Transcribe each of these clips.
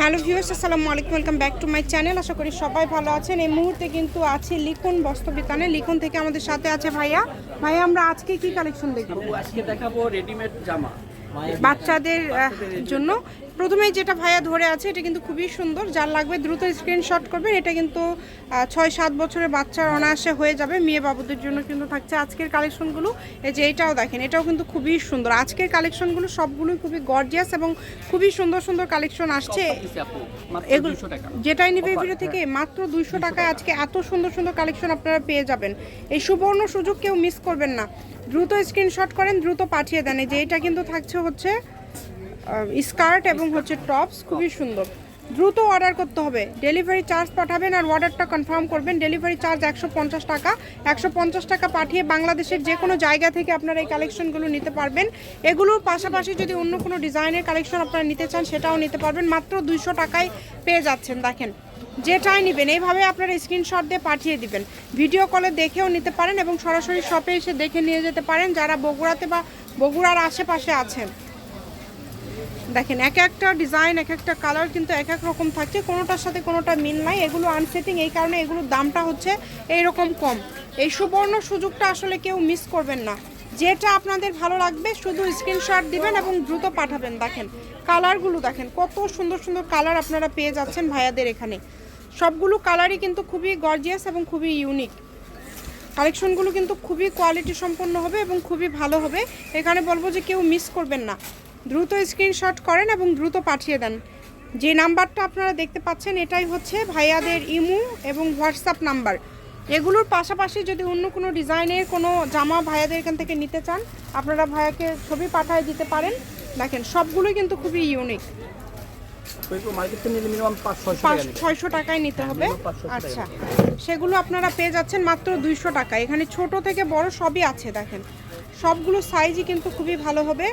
Hello viewers, আসসালামু আলাইকুম, welcome back to my channel. আশা করি সবাই ভালো আছেন। এই মুহূর্তে কিন্তু আছে লিখন বস্ত্রবিতানে। লিখন থেকে আমাদের সাথে আছে ভাইয়া। ভাইয়া, আমরা আজকে কি কালেকশন দেখব? আজকে দেখাবো রেডিমেড জামা। বাচ্চাদের জন্য। প্রথমেই যেটা ভাইয়া ধরে আছে, এটা কিন্তু খুবই সুন্দর। যার লাগবে দ্রুত স্ক্রিনশট করবেন। এটা কিন্তু ছয় সাত বছরের বাচ্চার অনায়াসে হয়ে যাবে। মেয়ে বাবুদের জন্য কিন্তু থাকছে। আজকের কালেকশনগুলো এই যে এটাও দেখেন, এটাও কিন্তু খুবই সুন্দর। আজকের কালেকশনগুলো সবগুলোই খুবই গর্জিয়াস এবং খুবই সুন্দর সুন্দর কালেকশন আসছে। এগুলো যেটাই নিবে ভিডিও থেকে মাত্র দুইশো টাকায় আজকে এত সুন্দর সুন্দর কালেকশন আপনারা পেয়ে যাবেন। এই সুবর্ণ সুযোগ কেউ মিস করবেন না। দ্রুত স্ক্রিনশট করেন, দ্রুত পাঠিয়ে দেন। যে এটা কিন্তু থাকছে হচ্ছে স্কার্ট এবং হচ্ছে টপস খুবই সুন্দর। দ্রুত অর্ডার করতে হবে। ডেলিভারি চার্জ পাঠাবেন আর অর্ডারটা কনফার্ম করবেন। ডেলিভারি চার্জ একশো পঞ্চাশ টাকা। একশো পঞ্চাশ টাকা পাঠিয়ে বাংলাদেশের যে কোনো জায়গা থেকে আপনারা এই কালেকশনগুলো নিতে পারবেন। এগুলোর পাশাপাশি যদি অন্য কোনো ডিজাইনের কালেকশন আপনারা নিতে চান, সেটাও নিতে পারবেন। মাত্র দুইশো টাকায় পেয়ে যাচ্ছেন, দেখেন। যেটাই নেবেন, এইভাবে আপনারা স্ক্রিনশট দিয়ে পাঠিয়ে দিবেন। ভিডিও কলে দেখেও নিতে পারেন এবং সরাসরি শপে এসে দেখে নিয়ে যেতে পারেন যারা বগুড়াতে বা বগুড়ার আশেপাশে আছেন। দেখেন, এক একটা ডিজাইন এক একটা কালার কিন্তু এক এক রকম থাকছে, কোনোটার সাথে কোনোটা মিল নাই, এগুলো আনসেটিং এই কারণে এগুলোর দামটা হচ্ছে এই রকম কম। এই সুবর্ণ সুযোগটা আসলে কেউ মিস করবেন না। যেটা আপনাদের ভালো লাগবে, শুধু স্ক্রিনশট দিবেন এবং দ্রুত পাঠাবেন। দেখেন কালারগুলো দেখেন, কত সুন্দর সুন্দর কালার আপনারা পেয়ে যাচ্ছেন ভাইয়াদের এখানে। সবগুলো কালারই কিন্তু খুবই গর্জিয়াস এবং খুবই ইউনিক কালেকশনগুলো কিন্তু খুবই কোয়ালিটি সম্পন্ন হবে এবং খুবই ভালো হবে। এখানে বলব যে কেউ মিস করবেন না। দ্রুত স্ক্রিনশট করেন এবং দ্রুত পাঠিয়ে দেন। যে নাম্বারটা আপনারা দেখতে পাচ্ছেন, এটাই হচ্ছে ভাইয়াদের ইমু এবং হোয়াটসঅ্যাপ নাম্বার এগুলোর পাশাপাশি যদি অন্য কোনো ডিজাইনের কোনো জামা ভাইয়াদের এখান থেকে নিতে চান আপনারা ভাইয়াকে ছবি পাঠিয়ে দিতে পারেন। দেখেন সবগুলোই কিন্তু খুবই ইউনিক ওই মার্কেট থেকে নিলে মিনিমাম 500 পাঁচ টাকা নিবে। ছয়শো টাকায় নিতে হবে। minimum 500 টাকা আচ্ছা। সেগুলো আপনারা পেয়ে যাচ্ছেন মাত্র দুইশো টাকা। এখানে ছোট থেকে বড় সবই আছে দেখেন। সবগুলো সাইজই কিন্তু খুবই ভালো হবে।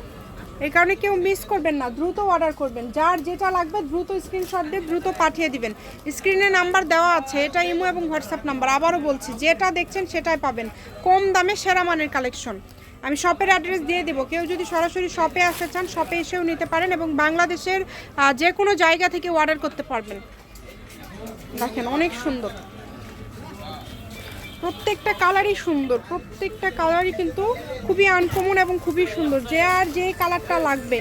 এই কারণে কেউ মিস করবেন না, দ্রুত অর্ডার করবেন। যার যেটা লাগবে দ্রুত স্ক্রিনশট দিয়ে দ্রুত পাঠিয়ে দিবেন। স্ক্রিনে নাম্বার দেওয়া আছে, এটা ইমো এবং হোয়াটসঅ্যাপ নাম্বার আবারও বলছি, যেটা দেখছেন সেটাই পাবেন। কম দামে সেরা মানের কালেকশন আমি শপের অ্যাড্রেস দিয়ে দেবো। কেউ যদি সরাসরি শপে আসতে চান শপে এসেও নিতে পারেন এবং বাংলাদেশের যে কোনো জায়গা থেকে অর্ডার করতে পারবেন। দেখেন, অনেক সুন্দর। প্রত্যেকটা কালারই সুন্দর প্রত্যেকটা কালারই কিন্তু খুবই আনকমন এবং খুবই সুন্দর। যে আর যে কালারটা লাগবে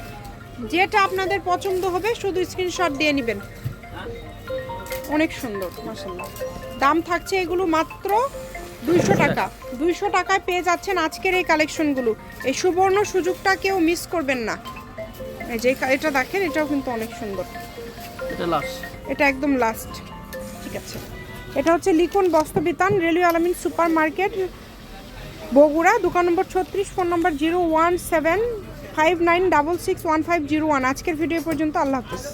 যেটা আপনাদের পছন্দ হবে শুধু স্ক্রিনশট দিয়ে নেবেন। অনেক সুন্দর মাসাল্লাহ দাম থাকছে এগুলো মাত্র দুইশো টাকা। দুইশো টাকায় পেয়ে যাচ্ছেন আজকের এই কালেকশনগুলো এই সুবর্ণ সুযোগটা কেউ মিস করবেন না। এই যে এটা দেখেন এটাও কিন্তু অনেক সুন্দর। এটা লাস্ট এটা একদম লাস্ট ঠিক আছে। এটা হচ্ছে Likhon Bostrobitan, railway Alamin super market Bogura, দোকান নম্বর ছত্রিশ, phone number zero one seven five nine double six one five zero one. আজকের ভিডিও পর্যন্ত আল্লাহ হাফিজ।